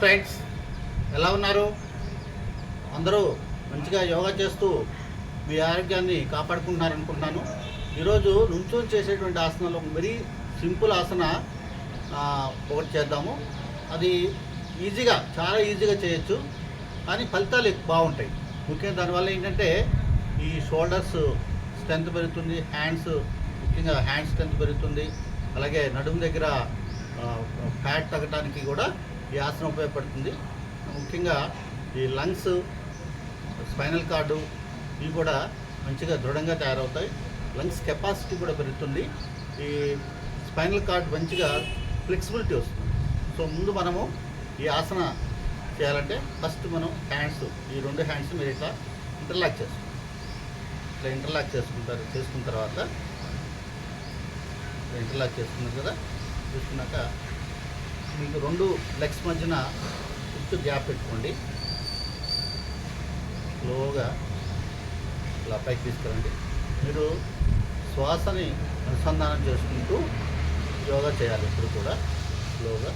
Friends. ఎలా ఉన్నారు? అందరూ మంచిగా యోగా చేస్తూ మీ ఆరోగ్యాన్ని కాపాడుకుంటున్నారనుకుంటున్నాను. ఈరోజు నుంచొని చేసేటువంటి ఆసనాలు మరీ సింపుల్ ఆసన ఒకటి చేద్దాము. అది ఈజీగా చాలా ఈజీగా చేయొచ్చు. కానీ ఫలితాలు బాగుంటాయి. ముఖ్యంగా దానివల్ల ఏంటంటే ఈ షోల్డర్స్ స్ట్రెంత్ పెరుగుతుంది హ్యాండ్స్ ముఖ్యంగా హ్యాండ్ స్ట్రెంత్ పెరుగుతుంది. అలాగే నడుము దగ్గర ఫ్యాట్ తగ్గడానికి కూడా ఈ ఆసనం ఉపయోగపడుతుంది. ముఖ్యంగా ఈ లంగ్స్ స్పైనల్ కార్డు ఇవి కూడా మంచిగా దృఢంగా తయారవుతాయి. లంగ్స్ కెపాసిటీ కూడా పెరుగుతుంది. ఈ స్పైనల్ కార్డ్ మంచిగా ఫ్లెక్సిబిలిటీ వస్తుంది. సో ముందు మనము ఈ ఆసన చేయాలంటే ఫస్ట్ మనం హ్యాండ్స్ ఈ రెండు హ్యాండ్స్ మీరు ఇట్లా ఇంటర్లాక్ చేసుకుంటాం ఇట్లా ఇంటర్లాక్ చేసుకుంటారు చేసుకున్న తర్వాత ఇంటర్లాక్ చేసుకున్నారు కదా చేసుకున్నాక మీకు రెండు లెగ్స్ మధ్యన చుట్టూ గ్యాప్ పెట్టుకోండి. స్లోగా ఇలా పైకి తీసుకురండి. మీరు శ్వాసని అనుసంధానం చేసుకుంటూ యోగా చేయాలి ఇప్పుడు కూడా. స్లోగా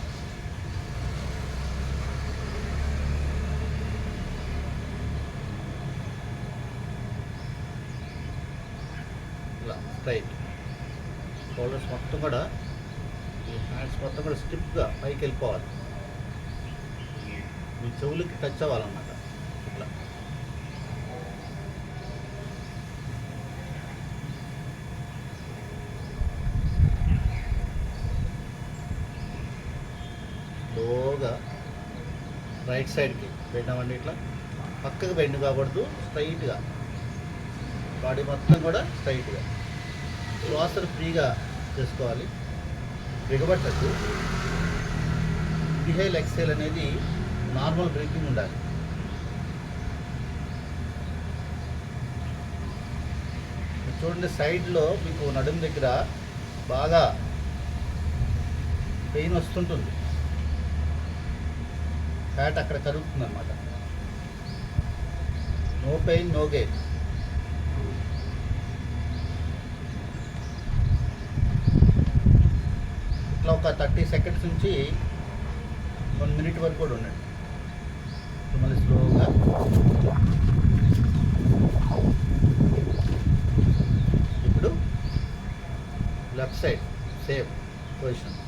ఇలా స్ట్రైట్ షోల్డర్స్ మొత్తం కూడా హ్యాండ్స్ మొత్తం కూడా స్టిప్గా పైకి వెళ్ళిపోవాలి. మీ చెవులకి టచ్ అవ్వాలన్నమాట. ఇట్లా. లోగా రైట్ సైడ్కి పెట్టామండి ఇట్లా. పక్కకు బెండ్ కాకూడదు స్ట్రైట్గా. బాడీ మొత్తం కూడా స్ట్రైట్గా. శ్వాసను ఫ్రీగా చేసుకోవాలి. బిగబట్టద్దు ఇన్హేల్ ఎక్సేల్ అనేది నార్మల్ బ్రీతింగ్ ఉండాలి. చూడండి సైడ్లో మీకు నడుము దగ్గర బాగా పెయిన్ వస్తుంటుంది. ఫ్యాట్ అక్కడ కరుగుతుంది అనమాట నో పెయిన్ నో గెయిన్. ఇట్లా ఒక థర్టీ సెకండ్స్ నుంచి వన్ మినిట్ వరకు కూడా ఉండండి. మళ్ళీ స్లోగా. ఇప్పుడు left side same position.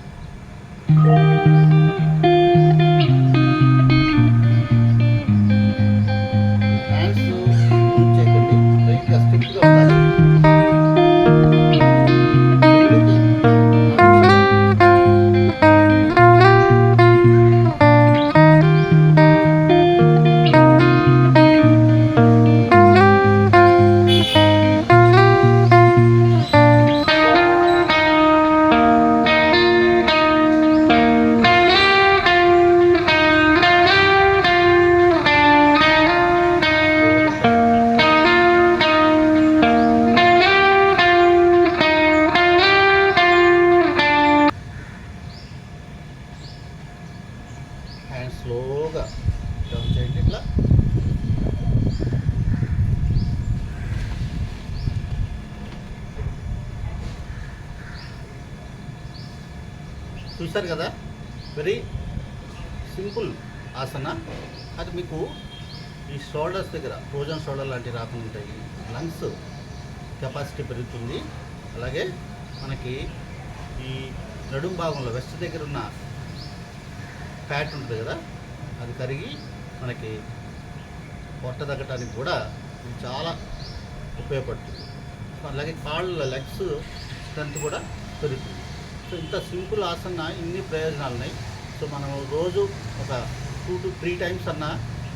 Hand స్లోగా డౌన్ చేయండి ఇట్లా చూశారు కదా? Very simple asana. అది మీకు ఈ షోల్డర్స్ దగ్గర ఫ్రోజన్ షోల్డర్ లాంటివి రాకుండా ఉంటాయి లంగ్స్ కెపాసిటీ పెరుగుతుంది. అలాగే మనకి ఈ నడుం భాగంలో వెస్ట్ దగ్గర ఉన్న ఫ్యాట్ ఉంటుంది కదా అది కరిగి మనకి పొట్ట తగ్గటానికి కూడా ఇది చాలా ఉపయోగపడుతుంది. అలాగే కాళ్ళ లెగ్స్ స్ట్రెంత్ కూడా పెరుగుతుంది. సో ఇంత సింపుల్ ఆసన ఇన్ని ప్రయోజనాలు ఉన్నాయి సో మనం రోజు ఒక టూ టు త్రీ టైమ్స్ అన్న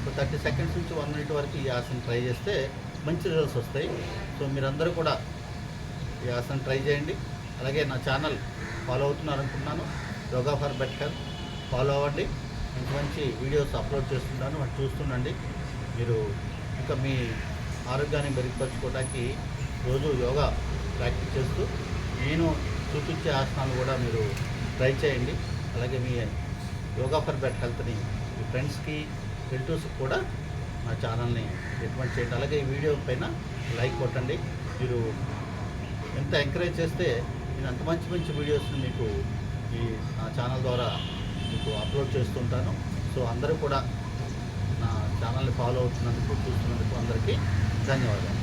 ఒక థర్టీ సెకండ్స్ నుంచి వన్ మినిట్ వరకు ఈ ఆసన ట్రై చేస్తే మంచి రిజల్ట్స్ వస్తాయి. సో మీరందరూ కూడా ఈ ఆసన ట్రై చేయండి. అలాగే నా ఛానల్ ఫాలో అవుతున్నారు అనుకుంటున్నాను yoga for better health follow అవ్వండి. మంచి మంచి వీడియోస్ అప్లోడ్ చేస్తుంటాను. అది చూస్తుండండి. మీరు ఇంకా మీ ఆరోగ్యాన్ని మెరుగుపరచుకోవడానికి రోజు యోగా ప్రాక్టీస్ చేస్తూ నేను చూపించే ఆసనాలు కూడా మీరు ట్రై చేయండి. అలాగే మీ యోగా ఫర్ బెట్ హెల్త్ని మీ ఫ్రెండ్స్కి రిలేటివ్స్కి కూడా నా ఛానల్ని రికమెండ్ చేయండి. అలాగే ఈ వీడియో పైన లైక్ కొట్టండి. మీరు ఎంత ఎంకరేజ్ చేస్తే నేను అంత మంచి మంచి వీడియోస్ని మీకు ఈ నా ఛానల్ ద్వారా మీకు అప్లోడ్ చేస్తుంటాను. సో అందరూ కూడా నా ఛానల్ని ఫాలో అవుతున్నందుకు చూస్తున్నందుకు అందరికీ ధన్యవాదాలు.